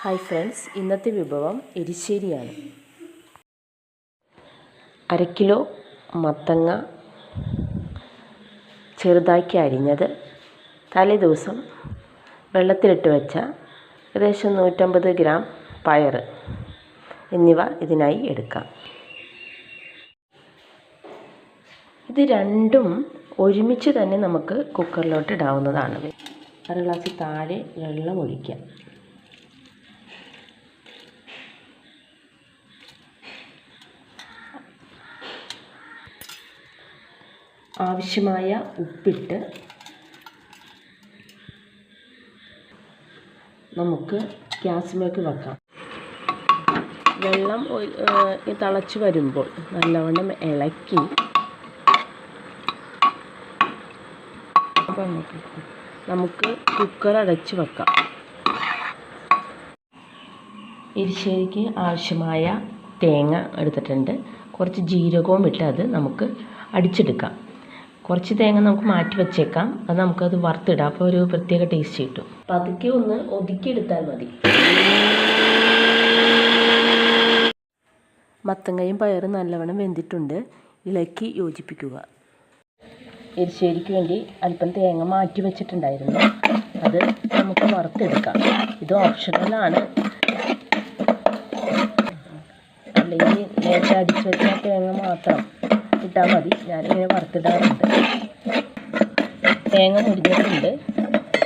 Hi friends ഇന്നത്തെ വിഭവം എരിശ്ശേരിയാണ്. അര കിലോ മത്തങ്ങ ചെറുതാക്കി അരിഞ്ഞത്. തലേ ദിവസം വെള്ളത്തിലിട്ട് വെച്ച ഏകദേശം നൂറ്റമ്പത് ഗ്രാം പയർ എന്നിവ ഇതിനായി എടുക്കാം. ഇത് രണ്ടും ഒരുമിച്ച് തന്നെ നമുക്ക് കുക്കറിലോട്ട് ഇടാവുന്നതാണ്. അര ഗ്ലാസ് താഴെ വെള്ളം ഒഴിക്കാം. ആവശ്യമായ ഉപ്പിട്ട് നമുക്ക് ഗ്യാസിലേക്ക് വെക്കാം. വെള്ളം തിളച്ച് വരുമ്പോൾ നല്ലവണ്ണം ഇളക്കി നമുക്ക് കുക്കർ അടച്ച് വെക്കാം. എരിശ്ശേരിക്ക് ആവശ്യമായ തേങ്ങ എടുത്തിട്ടുണ്ട്. കുറച്ച് ജീരകവും ഇട്ട് അത് നമുക്ക് അടിച്ചെടുക്കാം. കുറച്ച് തേങ്ങ നമുക്ക് മാറ്റി വെച്ചേക്കാം. അത് നമുക്കത് വറുത്തിടാം. അപ്പോൾ ഒരു പ്രത്യേക ടേസ്റ്റ് കിട്ടും. പതുക്കെ ഒന്ന് ഒതുക്കിയെടുത്താൽ മതി. മത്തങ്ങയും പയറും നല്ലവണ്ണം വെന്തിട്ടുണ്ട്. ഇളക്കി യോജിപ്പിക്കുക. എരിശ്ശേരിക്ക് വേണ്ടി അല്പം തേങ്ങ മാറ്റി വെച്ചിട്ടുണ്ടായിരുന്നു. അത് നമുക്ക് വറുത്തെടുക്കാം. ഇത് ഓപ്ഷണലാണ് അല്ലെങ്കിൽ നേരത്തെ അടിച്ചു വെച്ച തേങ്ങ മാത്രം. ഇട്ടാൽ മതി. ഞാനിങ്ങനെ വറുത്തിടാറുണ്ട്. തേങ്ങ മുരിഞ്ഞിട്ടുണ്ട്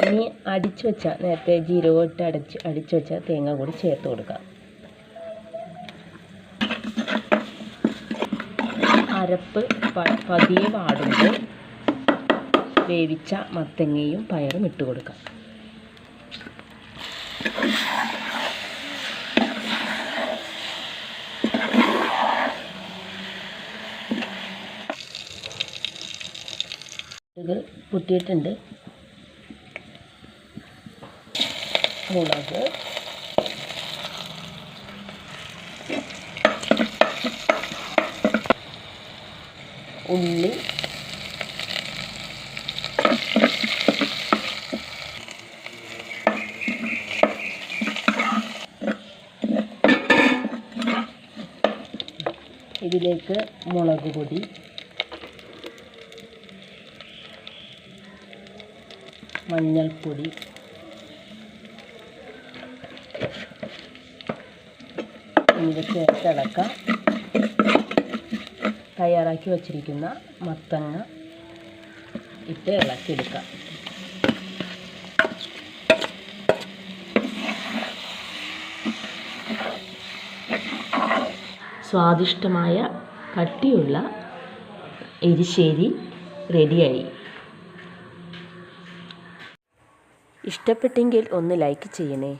ഇനി അടിച്ചു വെച്ച നേരത്തെ ജീരകം ഇട്ട് അടച്ച് അടിച്ചു വെച്ച തേങ്ങ കൂടി ചേർത്ത് കൊടുക്കാം. അരപ്പ് പതിയെ വാടുമ്പോൾ വേവിച്ച മത്തങ്ങയും പയറും ഇട്ട് കൊടുക്കാം. ഇത് പൊട്ടിയിട്ടുണ്ട് മുളക് ഉള്ളി ഇതിലേക്ക് മുളക് പൊടി മഞ്ഞൾപ്പൊടി. എന്നിവ ചേർത്തിളക്കാം തയ്യാറാക്കി വച്ചിരിക്കുന്ന മത്തങ്ങ ഇട്ട് ഇളക്കിയെടുക്കാം. സ്വാദിഷ്ടമായ കട്ടിയുള്ള എരിശ്ശേരി റെഡിയായി ഇഷ്ടപ്പെട്ടെങ്കിൽ ഒന്ന് ലൈക്ക് ചെയ്യണേ.